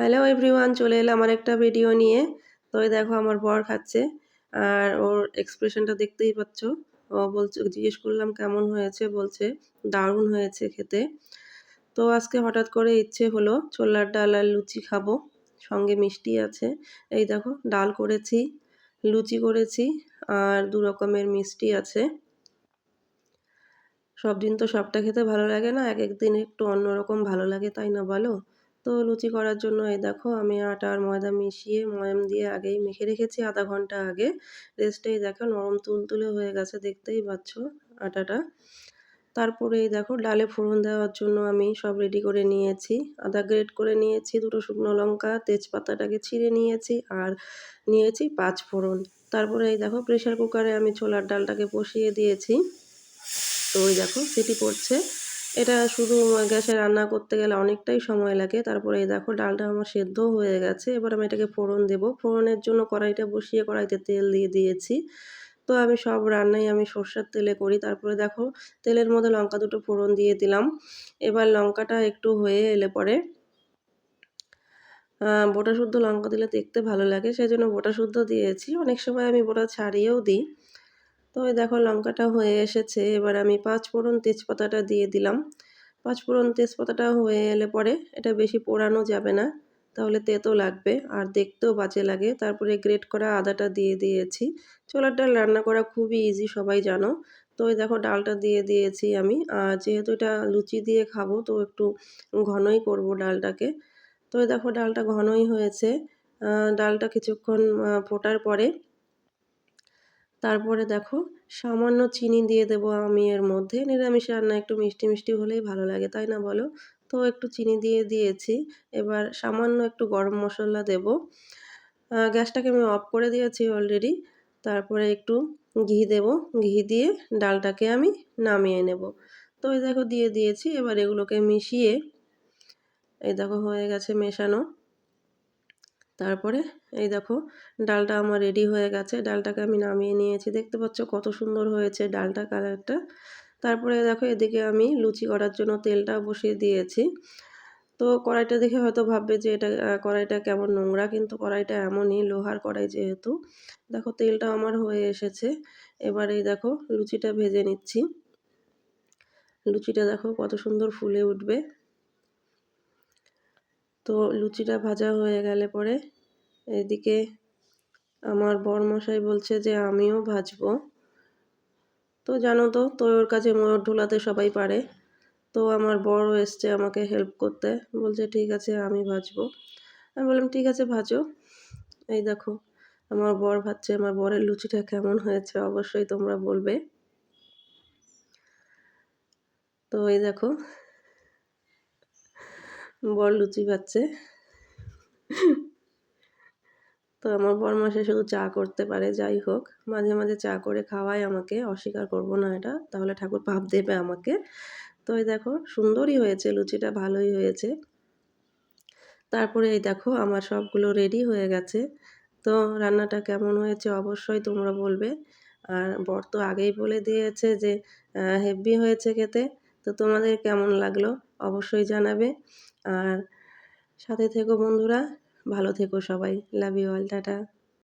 Hello everyone চলে এলাম আমার একটা ভিডিও নিয়ে। তো দেখো আমার বর খাচ্ছে, আর ওর এক্সপ্রেশনটা দেখতেই পাচ্ছ। ও বলছে, জিজ্ঞেস করলাম, কেমন হয়েছে? বলছে, দারুণ হয়েছে খেতে। তো আজকে হঠাৎ করে ইচ্ছে হলো, ছোলার ডাল আর লুচি খাব। সঙ্গে মিষ্টি আছে। এই দেখো, ডাল করেছি, লুচি করেছি, আর দু রকমের মিষ্টি আছে। সব দিন তো সবটা খেতে ভালো লাগে না এক এক দিন একটু অন্যরকম ভালো লাগে, তাই না বলো? তো লুচি করার জন্য এই দেখো আমি আটা আর ময়দা মিশিয়ে ময়াম দিয়ে আগেই মেখে রেখেছি আধা ঘণ্টা আগে। রেস্টেই দেখো নরম তুলতুলে হয়ে গেছে, দেখতেই পাচ্ছ আটাটা। তারপরে এই দেখো ডালে ফোড়ন দেওয়ার জন্য আমি সব রেডি করে নিয়েছি। আদা গ্রেট করে নিয়েছি, দুটো শুকনো লঙ্কা, তেজপাতাটাকে ছিঁড়ে নিয়েছি আর নিয়েছি পাঁচ ফোড়ন। তারপরে এই দেখো প্রেশার কুকারে আমি ছোলার ডালটাকে বসিয়ে দিয়েছি। তো ওই দেখো সিটি পড়ছে। এটা শুধু গ্যাসে রান্না করতে গেলে অনেকটাই সময় লাগে। তারপরে এই দেখো, ডালটা আমার সেদ্ধ হয়ে গেছে। এবার আমি এটাকে ফোড়ন দেব। ফোড়নের জন্য কড়াইটা বসিয়ে কড়াইতে তেল দিয়ে দিয়েছি। তো আমি সব রান্নাই আমি সর্ষের তেলে করি। তারপরে দেখো, তেলের মধ্যে লঙ্কা দুটো ফোড়ন দিয়ে দিলাম। এবার লঙ্কাটা একটু হয়ে এলে পরে বোটা শুদ্ধ লঙ্কা দিলে দেখতে ভালো লাগে। সেই জন্য বোটা শুদ্ধ দিয়েছি। অনেক সময় আমি বোটা ছাড়িয়েও দিই। তো ওই দেখো লঙ্কাটা হয়ে এসেছে, এবার আমি পাঁচ ফোড়ন তেজপাতাটা দিয়ে দিলাম। পাঁচ ফোড়ন তেজপাতাটা হয়ে এলে পরে এটা বেশি পোড়ানো যাবে না, তাহলে তেতো লাগবে আর দেখতেও বাজে লাগে। তারপরে গ্রেট করা আদাটা দিয়ে দিয়েছি। ছোলার ডাল রান্না করা খুবই ইজি সবাই জানো। তো ওই দেখো ডালটা দিয়ে দিয়েছি আমি, আর যেহেতু এটা লুচি দিয়ে খাব, তো একটু ঘনই করব ডালটাকে। তো ওই দেখো ডালটা ঘনই হয়েছে ডালটা কিছুক্ষণ ফোটার পরে তারপরে দেখো, সামান্য চিনি দিয়ে দেবো আমি এর মধ্যে। নিরামিষ রান্না একটু মিষ্টি মিষ্টি হলেই ভালো লাগে, তাই না বলো? তো একটু চিনি দিয়ে দিয়েছি, এবার সামান্য একটু গরম মশলা দেব। গ্যাসটাকে আমি অফ করে দিয়েছি অলরেডি তারপরে একটু ঘি দেব। ঘি দিয়ে ডালটাকে আমি নামিয়ে নেব। তো এই দেখো, দিয়ে দিয়েছি, এবার এগুলোকে মিশিয়ে, এই দেখো হয়ে গেছে মেশানো। তারপরে এই দেখো ডালটা আমার রেডি হয়ে গেছে। ডালটাকে আমি নামিয়ে নিয়েছি। দেখতে পাচ্ছ কত সুন্দর হয়েছে ডালটা কালারটা তারপরে দেখো এদিকে আমি লুচি করার জন্য তেলটা বসিয়ে দিয়েছি। তো কড়াইটা দেখে হয়তো ভাববে যে এটা কড়াইটা কেমন নোংরা, কিন্তু কড়াইটা এমনই লোহার কড়াই যেহেতু। দেখো তেলটা আমার হয়ে এসেছে। এবার দেখো লুচিটা ভেজে নিচ্ছি। লুচিটা দেখো কত সুন্দর ফুলে উঠবে। তো লুচিটা ভাজা হয়ে গেলে পরে এদিকে আমার বরমশাই বলছে যে আমিও ভাজবো। তো জানো তো, তোর কাছে ময়ূর ঢোলাতে সবাই পারে। তো আমার বড় এসছে আমাকে হেল্প করতে। বলছে, ঠিক আছে, আমি ভাজবো। আমি বললাম, ঠিক আছে, ভাজো। এই দেখো, আমার বর ভাজছে। আমার বরের লুচিটা কেমন হয়েছে অবশ্যই তোমরা বলবে। তো এই দেখো বর লুচি পাচ্ছে তো আমার বর মাসে শুধু চা করতে পারে, যাই হোক। মাঝে মাঝে চা করে খাওয়ায় আমাকে, অস্বীকার করব না এটা। তাহলে ঠাকুর পাপ দেবে আমাকে। তো এই দেখো, সুন্দরই হয়েছে, লুচিটা ভালোই হয়েছে। তারপরে এই দেখো, আমার সবগুলো রেডি হয়ে গেছে। তো রান্নাটা কেমন হয়েছে অবশ্যই তোমরা বলবে। আর বর তো আগেই বলে দিয়েছে যে হেভি হয়েছে খেতে। তো তোমাদের কেমন লাগল অবশ্যই জানাবে। আর সাথে থেকো বন্ধুরা ভালো থেকো সবাই লাভ ইউ অল টাটা।